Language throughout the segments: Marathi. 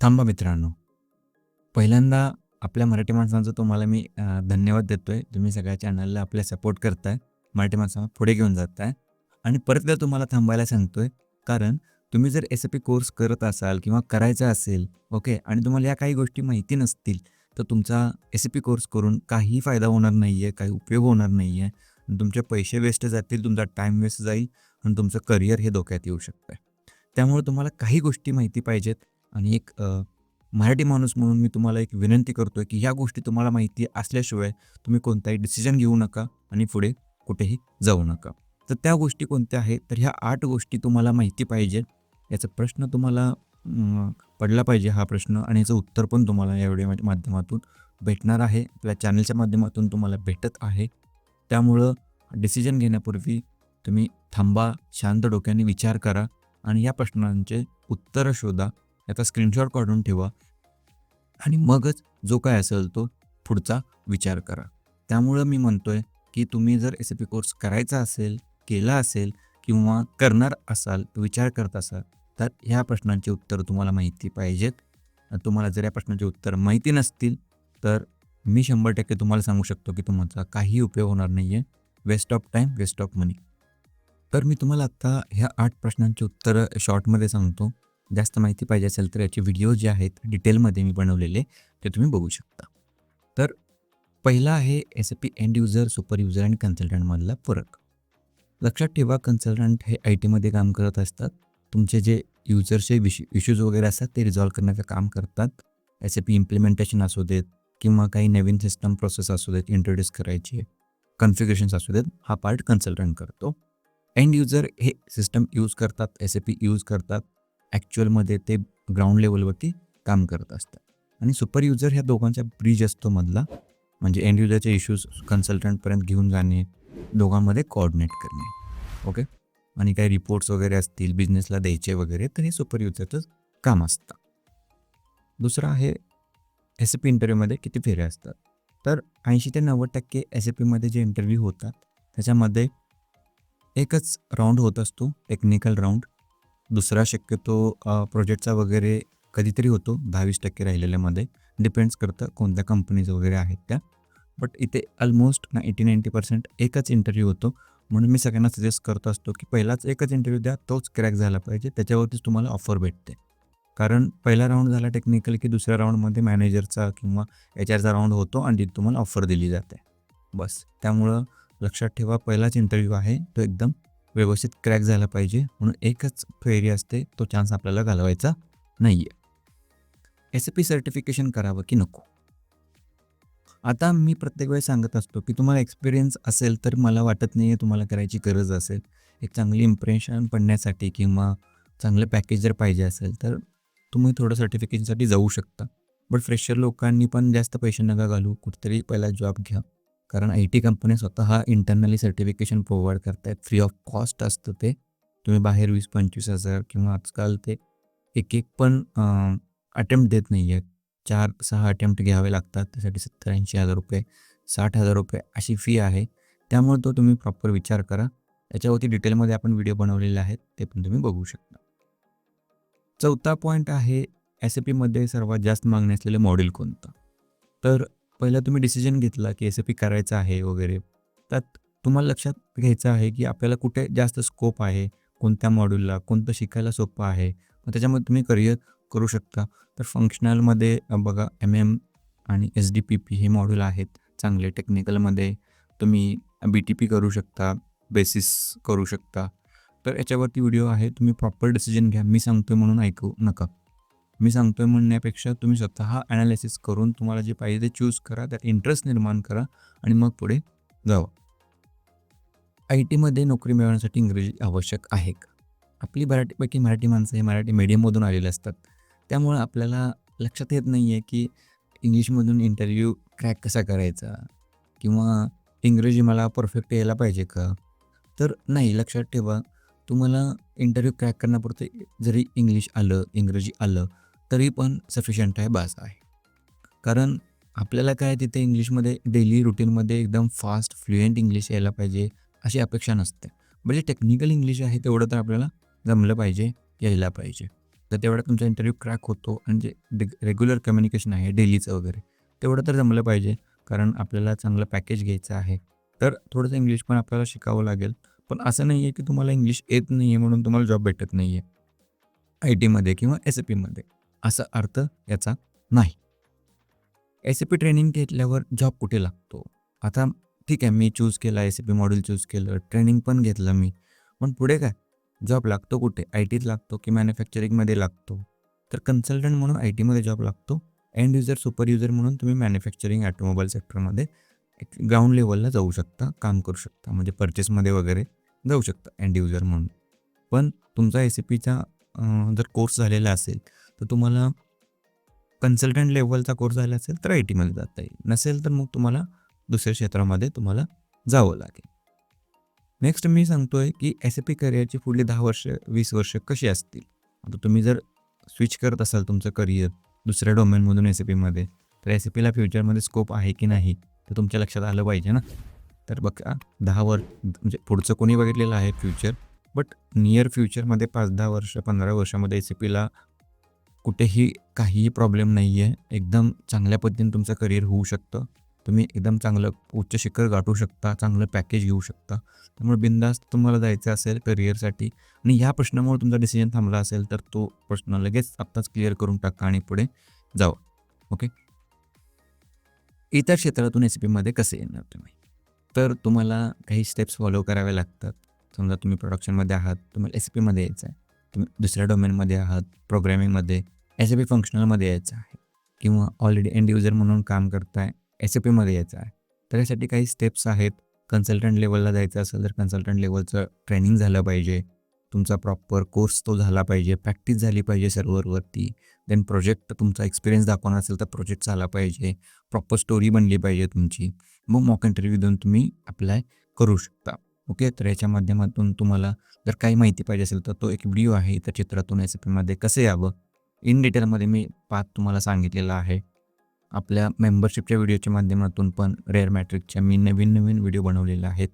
थांबा मित्रांनो. पहिल्यांदा आपल्या मराठी माणसांचा तुम्हाला मी धन्यवाद देतो आहे तुम्ही सगळ्या चॅनलला आपल्या सपोर्ट करताय. मराठी माणसांना पुढे घेऊन जाताय आणि परत एकदा तुम्हाला थांबायला सांगतो आहे कारण तुम्ही जर एस-ए-पी कोर्स करत असाल किंवा करायचा असेल, ओके. आणि तुम्हाला या काही गोष्टी माहिती नसतील, तर तुमचा एस-ए-पी कोर्स करून काही फायदा होणार नाही आहे काही उपयोग होणार नाही आहे तुमचे पैसे वेस्ट जातील, तुमचा टाईम वेस्ट जाईल आणि तुमचं करिअर हे धोक्यात येऊ शकतं त्यामुळे तुम्हाला काही गोष्टी माहिती पाहिजेत आणि एक मराठी माणूस म्हणून मी तुम्हाला एक विनंती करतोय, की ह्या गोष्टी तुम्हाला माहिती असल्याशिवाय तुम्ही कोणताही डिसिजन घेऊ नका आणि पुढे कुठेही जाऊ नका. तर त्या गोष्टी कोणत्या आहेत? तर ह्या आठ गोष्टी तुम्हाला माहिती पाहिजे याचा प्रश्न तुम्हाला पडला पाहिजे हा प्रश्न आणि याचं उत्तर पण तुम्हाला या व्हिडिओच्या माध्यमातून भेटणार आहे. आपल्या चॅनलच्या माध्यमातून तुम्हाला भेटत आहे. त्यामुळं डिसिजन घेण्यापूर्वी तुम्ही थांबा, शांत डोक्याने विचार करा आणि या प्रश्नांचे उत्तरं शोधा. याचा स्क्रीनशॉट काढून ठेवा आणि मगच जो काय असेल तो पुढचा विचार करा. त्यामुळं मी म्हणतोय, की तुम्ही जर एस-ए-पी कोर्स करायचा असेल, केला असेल किंवा करणार असाल, विचार करत असाल, तर ह्या प्रश्नांची उत्तरं तुम्हाला माहिती पाहिजेत. तुम्हाला जर या प्रश्नांची उत्तरं माहिती नसतील, तर मी 100% तुम्हाला सांगू शकतो, की तुमचा काहीही उपयोग होणार नाही आहे waste of time, waste of money. तर मी तुम्हाला आत्ता ह्या आठ प्रश्नांची उत्तरं शॉर्टमध्ये सांगतो. जास्त माहिती पाहिजे असेल तर याचे व्हिडिओ जे आहेत डिटेलमध्ये मी बनवलेले, ते तुम्ही बघू शकता. तर पहिला आहे S P end user, super user and कन्सल्टंटमधला फरक. लक्षात ठेवा कन्सल्टंट हे आय-टीमध्ये काम करत असतात. तुमचे जे युजर्सचे विश इश्यूज वगैरे असतात ते रिझॉल्व्ह करण्याचं काम करतात. एस-ए-पी इम्प्लिमेंटेशन असू देत किंवा काही नवीन सिस्टम प्रोसेस असू देत इंट्रोड्यूस करायची, कॉन्फिगरेशन्स असू देत, हा पार्ट कन्सल्टंट करतो. एंड युजर हे सिस्टम यूज करतात, एस-ए-पी यूज करतात. ॲक्च्युअलमध्ये ते ग्राउंड लेवलवरती काम करत असतात आणि सुपर युजर ह्या दोघांचा ब्रिज असतो मधला. म्हणजे एंड युजरचे इश्यूज कन्सल्टंटपर्यंत घेऊन जाणे, दोघांमध्ये कोऑर्डिनेट करणे, ओके. आणि काही रिपोर्ट्स वगैरे असतील बिझनेसला द्यायचे वगैरे, तर हे सुपर युजरचं काम असतं. दुसरं आहे एस-ए-पी इंटरव्ह्यूमध्ये किती फेऱ्या असतात? तर 80% ते 90% एस-ए-पीमध्ये जे इंटरव्ह्यू होतात, त्याच्यामध्ये एकच राऊंड होत असतो, टेक्निकल राऊंड दुसरा शक्यतो प्रोजेक्टचा वगैरे कधीतरी होतो 10-20% राहिलेल्यामध्ये. डिपेंड्स करतं कोणत्या कंपनीज वगैरे आहेत त्या. बट इथे ऑलमोस्ट ना एटी नाईंटी पर्सेंट एकच इंटरव्ह्यू होतो. म्हणून मी सगळ्यांना सजेस्ट करत असतो, की पहिलाच एकच इंटरव्ह्यू द्या, तोच क्रॅक झाला पाहिजे. त्याच्यावरतीच तुम्हाला ऑफर भेटते. कारण पहिला राऊंड झाला टेक्निकल, की दुसऱ्या राऊंडमध्ये मॅनेजरचा किंवा एच आरचा राऊंड होतो आणि तिथे तुम्हाला ऑफर दिली जाते. बस. त्यामुळं लक्षात ठेवा पहिलाच इंटरव्ह्यू आहे, तो एकदम व्यवस्थित क्रॅक झाला पाहिजे. म्हणून एकच फेरी असते, तो चान्स आपल्याला घालवायचा नाही आहे एस पी सर्टिफिकेशन करावं की नको? आता मी प्रत्येक वेळेस सांगत असतो, की तुम्हाला एक्सपिरियन्स असेल, तर मला वाटत नाही आहे तुम्हाला करायची गरज असेल. एक चांगली इम्प्रेशन पडण्यासाठी किंवा चांगलं पॅकेज जर पाहिजे असेल, तर तुम्ही थोडं सर्टिफिकेशनसाठी जाऊ शकता. बट फ्रेशर लोकांनी पण जास्त पैसे नका घालू. कुठेतरी पहिला जॉब घ्या. कारण आय-टी कंपन्या स्वतः इंटरनली सर्टिफिकेशन प्रोव्हाइड करतायत. फ्री ऑफ कॉस्ट असतं ते. तुम्ही बाहेर 20-25 हजार किंवा आजकाल ते एक-एक पण अटेम्प्ट देत नाहीयेत. 4-6 अटेम्प्ट घ्यावे लागतात. त्यासाठी ₹70,000-80,000 ₹60,000 अशी फी आहे. त्यामुळे तो तुम्ही प्रॉपर विचार करा. त्याच्यावरती डिटेलमध्ये आपण व्हिडिओ बनवलेले आहेत. ते पण तुम्ही बघू शकता. चौथा पॉईंट आहे एस-ए-पीमध्ये सर्वात जास्त मागणी असलेलं मॉड्यूल कोणतं? तर पहिला तुम्ही डिसिजन घेतला, की एस-ए-पी करायचं आहे वगैरे. त्यात तुम्हाला लक्षात घ्यायचं आहे, की आपल्याला कुठे जास्त स्कोप आहे, कोणत्या मॉड्यूलला, कोणतं शिकायला सोपं आहे. मग त्याच्यामध्ये तुम्ही करिअर करू शकता. तर फंक्शनलमध्ये बघा एम-एम आणि एस-डी-पी-पी हे मॉड्यूल आहेत चांगले. टेक्निकलमध्ये तुम्ही बी-टी-पी करू शकता, बेसिस करू शकता. तर याच्यावरती व्हिडिओ आहे. तुम्ही प्रॉपर डिसिजन घ्या. मी सांगतोय म्हणून ऐकू नका. मी सांगतोय म्हणण्यापेक्षा तुम्ही स्वतः ॲनालिसिस करून तुम्हाला जे पाहिजे ते चूज करा. त्यात इंटरेस्ट निर्माण करा आणि मग पुढे जावा. आय-टीमध्ये नोकरी मिळवण्यासाठी इंग्रजी आवश्यक आहे का? आपली मराठीपैकी मराठी माणसं हे मराठी मीडियममधून आलेले असतात. त्यामुळं आपल्याला लक्षात येत नाही आहे की इंग्लिशमधून इंटरव्ह्यू क्रॅक कसा करायचा किंवा इंग्रजी मला परफेक्ट यायला पाहिजे का? तर नाही. लक्षात ठेवा, तुम्हाला इंटरव्ह्यू क्रॅक करण्यापुरतं जरी इंग्लिश आलं, इंग्रजी आलं, तरी पण सफिशियंट आहे, बास आहे. कारण आपल्याला काय तिथे इंग्लिशमध्ये डेली रुटीनमध्ये एकदम फास्ट, फ्लुएंट इंग्लिश यायला पाहिजे, अशी अपेक्षा नसते. म्हणजे टेक्निकल इंग्लिश आहे तेवढं तर आपल्याला जमलं पाहिजे, यायला पाहिजे. तर तेवढा तुमचा इंटरव्ह्यू क्रॅक होतो आणि जे रेग्युलर कम्युनिकेशन आहे डेलीचं वगैरे तेवढं तर जमलं पाहिजे कारण आपल्याला चांगलं पॅकेज घ्यायचं आहे तर थोडंसं इंग्लिश पण आपल्याला शिकावं लागेल पण असं नाही आहे की तुम्हाला इंग्लिश येत नाही आहे म्हणून तुम्हाला जॉब भेटत नाही आहे आय टीमध्ये किंवा एस ए पीमध्ये असा अर्थ याचा नाही. एस ए पी ट्रेनिंग घेतल्यावर जॉब कुठे लागतो? आता ठीक आहे मी चूज केला S A P module choose केलं ट्रेनिंग पण घेतलं मी. पण पुढे काय? जॉब लागतो कुठे? आय टीत लागतो की मॅन्युफॅक्चरिंगमध्ये लागतो? तर कन्सल्टंट म्हणून आय टीमध्ये जॉब लागतो. एंड युजर सुपर युजर म्हणून तुम्ही मॅन्युफॅक्चरिंग ॲटोमोबाईल सेक्टरमध्ये एक ग्राउंड लेवलला जाऊ शकता काम करू शकता. म्हणजे परचेसमध्ये वगैरे जाऊ शकता एंड युजर म्हणून. पण तुमचा एस ए पीचा जर कोर्स झालेला असेल तर तुम्हाला कन्सल्टंट लेवलचा कोर्स झाला असेल तर आय टीमध्ये जाता येईल. नसेल तर मग तुम्हाला दुसऱ्या क्षेत्रामध्ये तुम्हाला जावं लागेल. नेक्स्ट मी सांगतोय की एस ए पी करिअरची पुढली दहा वर्ष वीस वर्ष कशी असतील? आता तुम्ही जर स्विच करत असाल तुमचं करिअर दुसऱ्या डोमेनमधून एस ए पीमध्ये तर एस ए पीला फ्युचरमध्ये स्कोप आहे की नाही तर तुमच्या लक्षात आलं पाहिजे ना? तर बघा दहा वर्ष म्हणजे पुढचं कोणी बघितलेलं आहे फ्युचर बट नियर फ्युचरमध्ये पाच दहा वर्ष पंधरा वर्षामध्ये एस ए पीला कुठेही काहीही प्रॉब्लेम नाही आहे एकदम चांगल्या पद्धतीने तुमचं करिअर होऊ शकतं. तुम्ही एकदम चांगलं उच्च शिखर गाठू शकता चांगलं पॅकेज घेऊ शकता. त्यामुळे बिंदास्त तुम्हाला जायचं असेल करिअरसाठी आणि ह्या प्रश्नामुळे तुमचा डिसिजन थांबला असेल तर तो प्रश्न लगेच आत्ताच क्लिअर करून टाका आणि पुढे जावा. ओके इतर क्षेत्रातून एस पीमध्ये कसे येणार तुम्ही? तर तुम्हाला काही स्टेप्स फॉलो करावे लागतात. समजा तुम्ही प्रोडक्शनमध्ये आहात तुम्हाला एस पीमध्ये यायचं आहे तुम्ही दुसऱ्या डोमेनमध्ये आहात प्रोग्रॅमिंगमध्ये एस ए पी फंक्शनलमध्ये यायचं आहे. किंवा ऑलरेडी एंड युजर म्हणून काम करताय एस ए पीमध्ये यायचं आहे. तर यासाठी काही स्टेप्स आहेत. कन्सल्टंट लेवलला जायचं असेल तर कन्सल्टंट लेवलचं ट्रेनिंग झालं पाहिजे. तुमचा प्रॉपर कोर्स तो झाला पाहिजे. प्रॅक्टिस झाली पाहिजे सर्व्हरवरती देन प्रोजेक्ट तुमचा एक्सपिरियन्स दाखवणार असेल तर प्रोजेक्ट झाला पाहिजे. प्रॉपर स्टोरी बनली पाहिजे तुमची. मग मॉक इंटरव्ह्यू देऊन तुम्ही अप्लाय करू शकता. ओके तर याच्या माध्यमातून तुम्हाला जर काही माहिती पाहिजे असेल तर तो एक व्हिडिओ आहे. इतर चित्रातून एस पीमध्ये कसं यावं? इन डिटेलमध्ये मी पाच तुम्हाला सांगितलेला आहे. आपल्या मेंबरशिपच्या व्हिडिओच्या माध्यमातून पण रेअर मॅट्रिकच्या मी नवीन नवीन व्हिडिओ बनवलेले आहेत.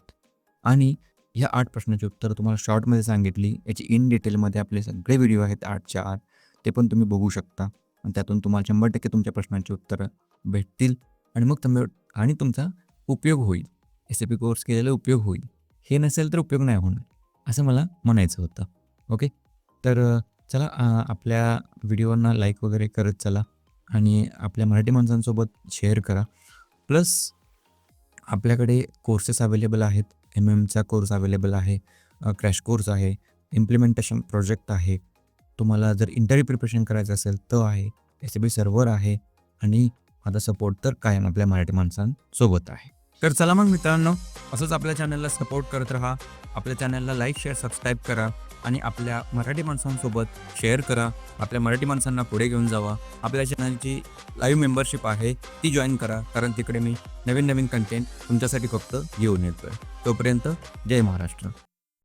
आणि ह्या आठ प्रश्नाची उत्तरं तुम्हाला शॉर्टमध्ये सांगितली. याची इन डिटेलमध्ये आपले सगळे व्हिडिओ आहेत आठच्या आठ ते पण तुम्ही बघू शकता. आणि त्यातून तुम्हाला शंभर टक्के तुमच्या प्रश्नांची उत्तरं भेटतील. आणि मग तुम्ही आणि तुमचा उपयोग होईल. एस ए पी कोर्स केलेला उपयोग होईल. हे नसेल तर उपयोग नाही होणार. असं मला म्हणायचं होतं. ओके तर चला अ, आपल्या व्हिडिओना लाईक वगैरे करत चला आणि आपल्या मराठी माणसांसोबत शेअर करा. प्लस आपल्याकडे कोर्सेस अवेलेबल आहेत. एम एमचा कोर्स अवेलेबल आहे. क्रॅश कोर्स आहे. इम्प्लिमेंटेशन प्रोजेक्ट आहे. तुम्हाला जर इंटरव्ह्यू प्रिपरेशन करायचं असेल तर आहे. एस बी सर्व्हर आहे. आणि माझा सपोर्ट तर कायम आपल्या मराठी माणसांसोबत आहे. तर चला मग मित्रांनो असंच आपल्या चॅनलला सपोर्ट करत राहा. आपल्या चॅनलला लाईक शेअर सबस्क्राईब करा आणि आपल्या मराठी माणसांसोबत शेअर करा. आपल्या मराठी माणसांना पुढे घेऊन जावा. आपल्या चॅनलची लाईव्ह मेंबरशिप आहे ती जॉईन करा. कारण तिकडे मी नवीन नवीन कंटेंट तुमच्यासाठी फक्त घेऊन येतोय. तोपर्यंत जय महाराष्ट्र.